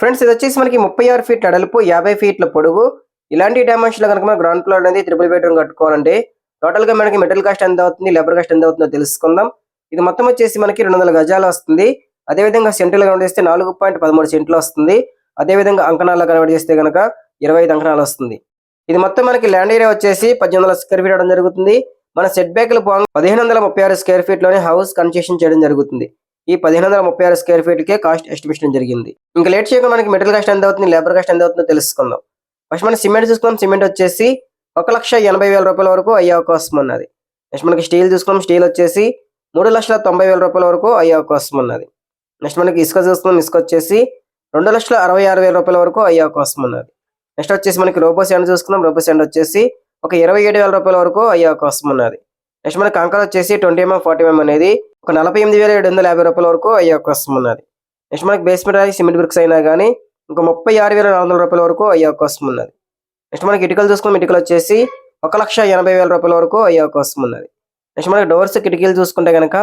Friends ఇది వచ్చేసి మనకి ముప్పై ఆరు ఫీట్ల అడలుపు యాభై ఫీట్ల పొడుగు ఇలాంటి డైమెన్షన్లో కనుక మనం గ్రౌండ్ ఫ్లోర్ అనేది త్రిపుల్ బెడ్రూమ్ కట్టుకోవాలండి టోటల్గా మనకి మెటల్ కాస్ట్ ఎంత అవుతుంది లేబర్ కాస్ట్ ఎంత అవుతుందో తెలుసుకుందాం. ఇది మొత్తం వచ్చేసి మనకి రెండు వందల గజాలు వస్తుంది. అదేవిధంగా సెంట్రల్ కన్వర్ట్ చేస్తే నాలుగు పాయింట్ పదమూడు సెంట్లు వస్తుంది. అదేవిధంగా అంకణాల్లో కన్వర్ట్ చేస్తే కనుక ఇరవై ఐదు అంకణాలు వస్తుంది. ఇది మొత్తం మనకి ల్యాండ్ ఏరియా వచ్చేసి పద్దెనిమిది వందల స్క్వేర్ ఫీట్ అవడం జరుగుతుంది. మన సెట్ బ్యాక్లు పదిహేను వందల ముప్పై ఆరు స్క్వేర్ ఫీట్లోనే హౌస్ కన్స్ట్రక్షన్ చేయడం జరుగుతుంది. ఈ పదిహేను వందల ముప్పై ఆరు స్క్వేర్ ఫీట్కే కాస్ట్ ఎస్టిమేషన్ జరిగింది. ఇంకా లేట్ చేయకుండా మనకి మెటల్ కాస్ట్ ఎంత అవుతుంది లేబర్ కాస్ట్ ఎంత అవుతుందో తెలుసుకుందాం. ఫస్ట్ మనం సిమెంట్ చూసుకుందాం. సిమెంట్ వచ్చేసి ఒక లక్ష ఎనభై వేల రూపాయల వరకు అయ్యే అవకాశం ఉన్నది. నెక్స్ట్ మనకి స్టీల్ చూసుకుందాం. స్టీల్ వచ్చేసి మూడు లక్షల తొంభై వేల రూపాయల వరకు అయ్యే అవకాశం ఉన్నది. నెక్స్ట్ మనకి ఇసుక చూసుకుందాం. ఇసుక వచ్చేసి రెండు లక్షల అరవై ఆరు వేల రూపాయల వరకు అయ్యే అవకాశం ఉన్నది. నెక్స్ట్ వచ్చేసి మనకి రోబో శాండ్ చూసుకున్నాం రోబో శాండ్ వచ్చేసి ఒక ఇరవై ఏడు వేల రూపాయల వరకు అయ్యే అవకాశం ఉన్నది. నెక్స్ట్ మనకి కంకర్ వచ్చేసి ట్వంటీ ఎంఎం ఫార్టీ ఎంఎం అనేది ఒక నలభై ఎనిమిది వేల ఏడు వందల యాభై రూపాయల వరకు అయ్యే అవకాశం ఉన్నది. నెక్స్ట్ మనకి బేస్మెంట్ అనేది సిమెంట్ బ్రిక్స్ అయినా కానీ ఇంకా ముప్పై ఆరు వేల నాలుగు వందల రూపాయల వరకు అయ్యే అవకాశం ఉన్నది. నెక్స్ట్ మనకి ఇటుకలు చూసుకున్నాం ఇటుకలు వచ్చేసి ఒక లక్ష ఎనభై వేల రూపాయల వరకు అయ్యే అవకాశం ఉన్నది. నెక్స్ట్ మనకి డోర్స్ కిటికీలు చూసుకుంటే కనుక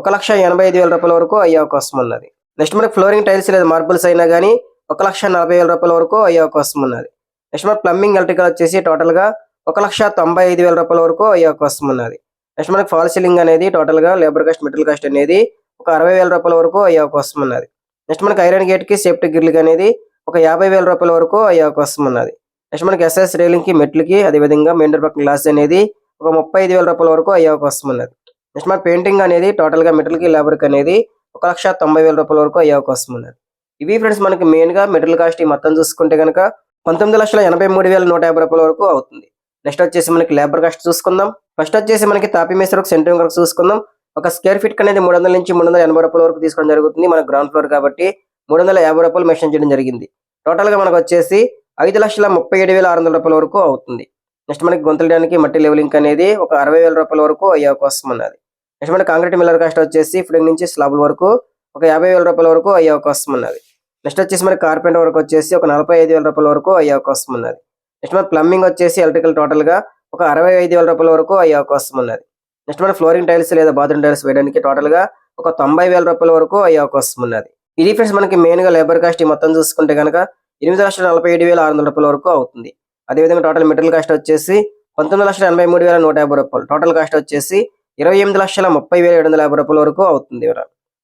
ఒక లక్ష ఎనభై ఐదు వేల రూపాయల వరకు అయ్యే అవకాశం ఉన్నది. నెక్స్ట్ మనకి ఫ్లోరింగ్ టైల్స్ లేదా మార్బుల్స్ అయినా కానీ ఒక లక్ష నలభై వేల రూపాయల వరకు అయ్యే అవకాశం ఉన్నది. నెక్స్ట్ మనకి ప్లంబింగ్ ఎలక్ట్రికల్ వచ్చేసి టోటల్గా ఒక లక్ష తొంభై ఐదు వేల రూపాయల వరకు అయ్యే అవకాశం ఉన్నది. నెక్స్ట్ మనకి ఫాల్ సీలింగ్ అనేది టోటల్గా లేబర్ కాస్ట్ మెటీరియల్ కాస్ట్ అనేది ఒక అరవై వేల రూపాయల వరకు అయ్యే అవకాశం ఉన్నది. నెక్స్ట్ మనకి ఐరన్ గేట్కి సేఫ్టీ గిర్లకి అనేది ఒక యాభై వేల రూపాయల వరకు అయ్యే అవకాశం ఉన్నది. నెక్స్ట్ మనకి ఎస్ఎస్ రైలింగ్కి మెట్లకి అదేవిధంగా మెయిన్ పక్కన గ్లాస్ అనేది ఒక ముప్పై ఐదు వేల రూపాయల వరకు అయ్యే అవకాశం ఉన్నది. నెక్స్ట్ మన పెయింటింగ్ అనేది టోటల్గా మెటల్కి లేబర్కి అనేది ఒక లక్ష తొంభై వేల రూపాయల వరకు అయ్యే అవకాశం ఉన్నది. ఇవి ఫ్రెండ్స్ మనకి మెయిన్గా మెటీరియల్ కాస్ట్ మొత్తం చూసుకుంటే కనుక పంతొమ్మిది లక్షల ఎనభై మూడు వేల నూట యాభై రూపాయల వరకు అవుతుంది. నెక్స్ట్ వచ్చేసి మనకి లేబర్ కాస్ట్ చూసుకుందాం. ఫస్ట్ వచ్చేసి మనకి తాపి మేసర్ సెంట్రింగ్ వరకు చూసుకుందాం. ఒక స్క్వేర్ ఫీట్ అనేది మూడు వందల నుంచి మూడు వందల ఎనభై రూపాయల వరకు తీసుకోవడం జరుగుతుంది మన గ్రౌండ్ ఫ్లోర్ కాబట్టి. మూడు వందల యాభై రూపాయలు మెన్షన్ చేయడం జరిగింది. టోటల్గా మనకు వచ్చేసి ఐదు లక్షల ముప్పై ఏడు వేల ఆరు వందల రూపాయల వరకు అవుతుంది. నెక్స్ట్ మనకి గొంతులడానికి మట్టి లెవెలింగ్ అనేది ఒక అరవై వేల రూపాయల వరకు అయ్యే అవకాశం ఉన్నది. నెక్స్ట్ మనకి కాంక్రీట్ మిల్లర్ కాస్ట్ వచ్చేసి ఫిడింగ్ నుంచి స్లాబ్ వరకు ఒక యాభై వేల రూపాయల వరకు అయ్యే అవకాశం ఉన్నది. నెక్స్ట్ వచ్చేసి మనకి కార్పెంటర్ వరకు వచ్చేసి ఒక నలభై ఐదు వేల రూపాయల వరకు అయ్యే అవకాశం ఉన్నది. నెక్స్ట్ మన ప్లంబింగ్ వచ్చేసి ఎలక్ట్రికల్ టోటల్గా ఒక అరవై ఐదు వేల రూపాయల వరకు అయ్యే అవకాశం ఉన్నది. నెక్స్ట్ మన ఫ్లోరింగ్ టైల్స్ లేదా బాత్రూమ్ టైల్స్ వేయడానికి టోటల్గా ఒక తొంభై వేల రూపాయల వరకు అయ్యే అవకాశం ఉన్నది. ఇది ఫ్రెండ్స్ మనకి మెయిన్గా లేబర్ కాస్ట్ ఈ మొత్తం చూసుకుంటే కనుక ఎనిమిది లక్షల నలభై ఏడు వేల ఆరు వందల రూపాయల వరకు అవుతుంది. అదేవిధంగా టోటల్ మెటీరియల్ కాస్ట్ వచ్చేసి పంతొమ్మిది లక్షల ఎనభై మూడు వేల నూట యాభై రూపాయలు. టోటల్ కాస్ట్ వచ్చేసి ఇరవై ఎనిమిది లక్షల ముప్పై వేల ఏడు వందల యాభై రూపాయల వరకు అవుతుంది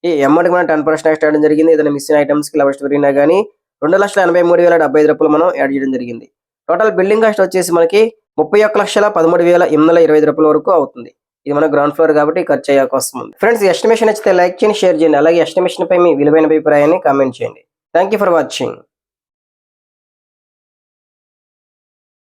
ఈ అమౌంట్ మనం టెన్ పర్సెంట్ ఎక్స్ట్రా చేయడం జరిగింది. ఏదైనా మిస్సింగ్ ఐటమ్స్కి లెవెస్ట్ పెరిగినా కానీ రెండు లక్షల ఎనభై మూడు వేల డెబ్బై ఐదు రూపాయలు మనం యాడ్ చేయడం జరిగింది. టోటల్ బిల్డింగ్ కాస్ట్ వచ్చేసి మనకి ముప్పై ఒక్క లక్షల పదమూడు వేల ఎనిమిది వందల ఇరవై ఐదు రూపాయల వరకు అవుతుంది. ఇది మన గ్రౌండ్ ఫ్లోర్ కాబట్టి ఖర్చు అయ్యే అవకాశం ఉంది. ఫ్రెండ్స్ ఎస్టిమేషన్ నచ్చితే లైక్ చేయండి షేర్ చేయండి. అలాగే ఎస్టిమేషన్ పై మీ విలువైన అభిప్రాయాన్ని కామెంట్ చేయండి. Thank you for watching